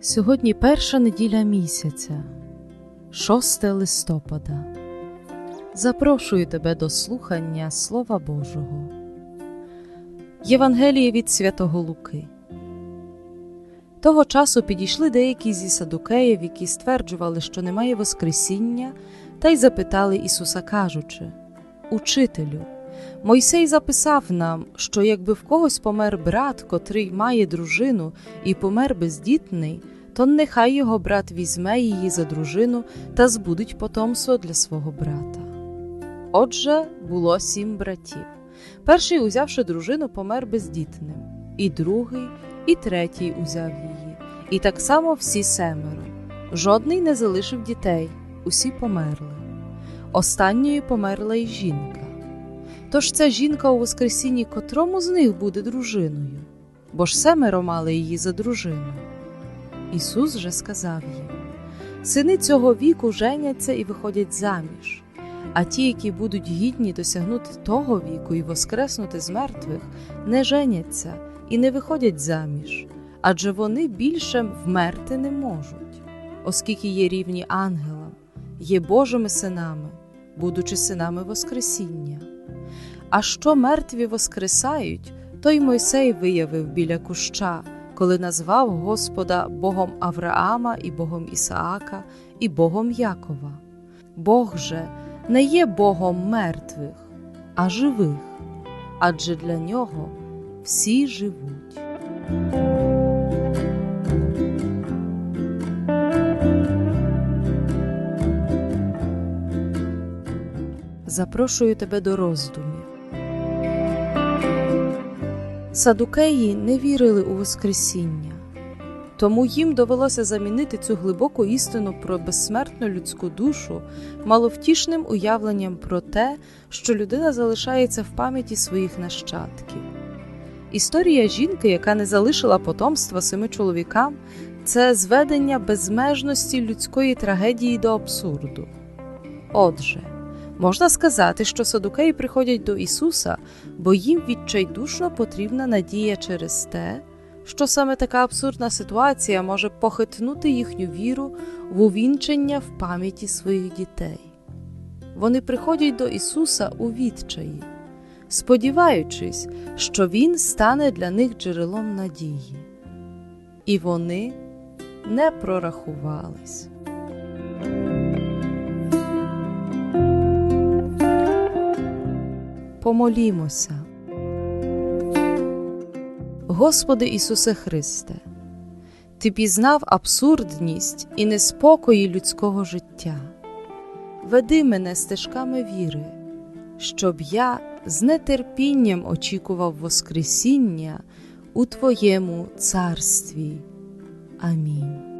Сьогодні перша неділя місяця, 6 листопада. Запрошую тебе до слухання Слова Божого. Євангеліє від Святого Луки. Того часу підійшли деякі зі садукеїв, які стверджували, що немає Воскресіння, та й запитали Ісуса, кажучи: Учителю, Мойсей записав нам, що якби в когось помер брат, котрий має дружину, і помер бездітний, то нехай його брат візьме її за дружину та збудить потомство для свого брата. Отже, було сім братів. Перший, узявши дружину, помер бездітним, і другий, і третій узяв її, і так само всі семеро. Жодний не залишив дітей, усі померли. Останньою померла й жінка. Тож ця жінка у Воскресінні котрому з них буде дружиною, бо ж семеро мали її за дружину. Ісус же сказав їм: Сини цього віку женяться і виходять заміж, а ті, які будуть гідні досягнути того віку і воскреснути з мертвих, не женяться і не виходять заміж, адже вони більше вмерти не можуть, оскільки є рівні ангелам, є Божими синами, будучи синами Воскресіння. А що мертві воскресають, той Мойсей виявив біля куща, коли назвав Господа Богом Авраама і Богом Ісаака і Богом Якова. Бог же не є Богом мертвих, а живих, адже для нього всі живуть. Запрошую тебе до роздумів. Садукеї не вірили у Воскресіння, тому їм довелося замінити цю глибоку істину про безсмертну людську душу маловтішним уявленням про те, що людина залишається в пам'яті своїх нащадків. Історія жінки, яка не залишила потомства семи чоловікам, це зведення безмежності людської трагедії до абсурду. Отже, Можна сказати, що садукеї приходять до Ісуса, бо їм відчайдушно потрібна надія через те, що саме така абсурдна ситуація може похитнути їхню віру в увінчення в пам'яті своїх дітей. Вони приходять до Ісуса у відчаї, сподіваючись, що Він стане для них джерелом надії. І вони не прорахувались. Помолімося. Господи Ісусе Христе, Ти пізнав абсурдність і неспокої людського життя. Веди мене стежками віри, щоб я з нетерпінням очікував Воскресіння у Твоєму царстві. Амінь.